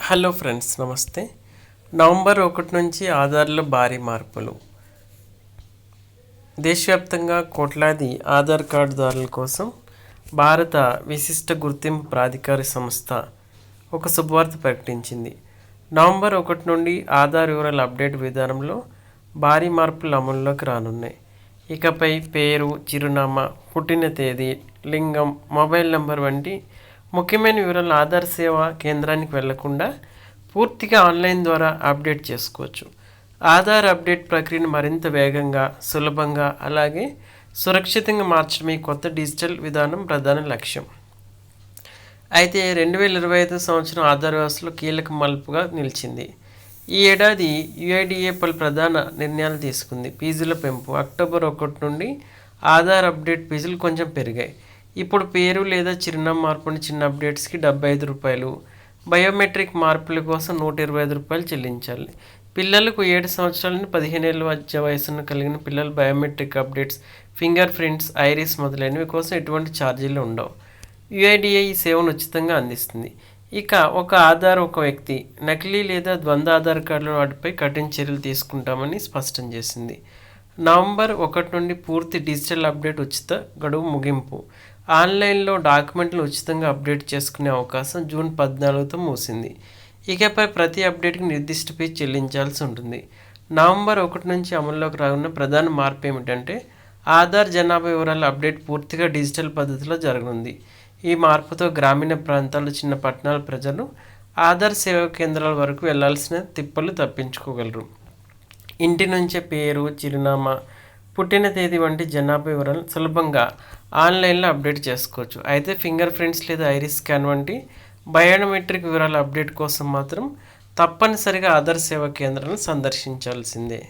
Hello friends నమస్తే. November ఒకటి నుంచి ఆధార్లో భారీ మార్పులు. దేశవ్యాప్తంగా కోట్లాది ఆధార్ కార్డుదారుల కోసం భారత విశిష్ట గుర్తింపు ప్రాధికార సంస్థ ఒక శుభవార్త ప్రకటించింది. నవంబర్ ఒకటి నుండి ఆధార్ వివరాల అప్డేట్ విధానంలో భారీ మార్పులు అమల్లోకి రానున్నాయి. ఇకపై పేరు చిరునామా పుట్టిన తేదీ లింగం మొబైల్ నంబర్ వంటి ముఖ్యమైన వివరాలు ఆధార్ సేవా కేంద్రానికి వెళ్ళకుండా పూర్తిగా ఆన్లైన్ ద్వారా అప్డేట్ చేసుకోవచ్చు. ఆధార్ అప్డేట్ ప్రక్రియను మరింత వేగంగా సులభంగా అలాగే సురక్షితంగా మార్చడమే కొత్త డిజిటల్ విధానం ప్రధాన లక్ష్యం. అయితే రెండు వేల ఇరవై ఐదు సంవత్సరం ఆధార్ వ్యవస్థలో కీలక మలుపుగా నిలిచింది. ఈ ఏడాది యుఐడిఏ పలు ప్రధాన నిర్ణయాలు తీసుకుంది. ఫీజుల పెంపు. అక్టోబర్ ఒకటి నుండి ఆధార్ అప్డేట్ ఫీజులు కొంచెం పెరిగాయి. ఇప్పుడు పేరు లేదా చిరునామా మార్పుని చిన్న అప్డేట్స్కి డెబ్బై ఐదు రూపాయలు. బయోమెట్రిక్ మార్పుల కోసం నూట ఇరవై ఐదు రూపాయలు చెల్లించాలి. పిల్లలకు ఏడు సంవత్సరాలని పదిహేను ఏళ్ళ మధ్య వయసును కలిగిన పిల్లలు biometric updates fingerprints iris మొదలైనవి కోసం ఎటువంటి ఛార్జీలు ఉండవు. యుఐడిఏ ఈ సేవను ఉచితంగా అందిస్తుంది. ఇక ఒక ఆధార్ ఒక వ్యక్తి నకిలీ లేదా ద్వంద్వ ఆధార్ కార్డుల వాటిపై కఠిన చర్యలు తీసుకుంటామని స్పష్టం చేసింది. నవంబర్ ఒకటి నుండి పూర్తి డిజిటల్ అప్డేట్ ఉచిత గడువు ముగింపు. ఆన్లైన్లో డాక్యుమెంట్లు ఉచితంగా అప్డేట్ చేసుకునే అవకాశం జూన్ పద్నాలుగుతో మూసింది ఇకపై ప్రతి అప్డేట్కి నిర్దిష్ట ఫీజు చెల్లించాల్సి ఉంటుంది. నవంబర్ ఒకటి నుంచి అమల్లోకి రానున్న ప్రధాన మార్పు ఏమిటంటే ఆధార్ జనాభా వివరాల అప్డేట్ పూర్తిగా డిజిటల్ పద్ధతిలో జరగనుంది. ఈ మార్పుతో గ్రామీణ ప్రాంతాల చిన్న పట్టణాల ప్రజలు ఆధార్ సేవా కేంద్రాల వరకు వెళ్ళాల్సిన తిప్పలు తప్పించుకోగలరు. ఇంటి నుంచే పేరు చిరునామా పుట్టిన తేదీ వంటి జనాభా వివరాలు సులభంగా ఆన్లైన్లో అప్డేట్ చేసుకోవచ్చు. అయితే ఫింగర్ ప్రింట్స్ లేదా ఐరిస్ స్కాన్ వంటి బయోమెట్రిక్ వివరాల అప్డేట్ కోసం మాత్రం తప్పనిసరిగా ఆధార్ సేవా కేంద్రాలను సందర్శించాల్సిందే.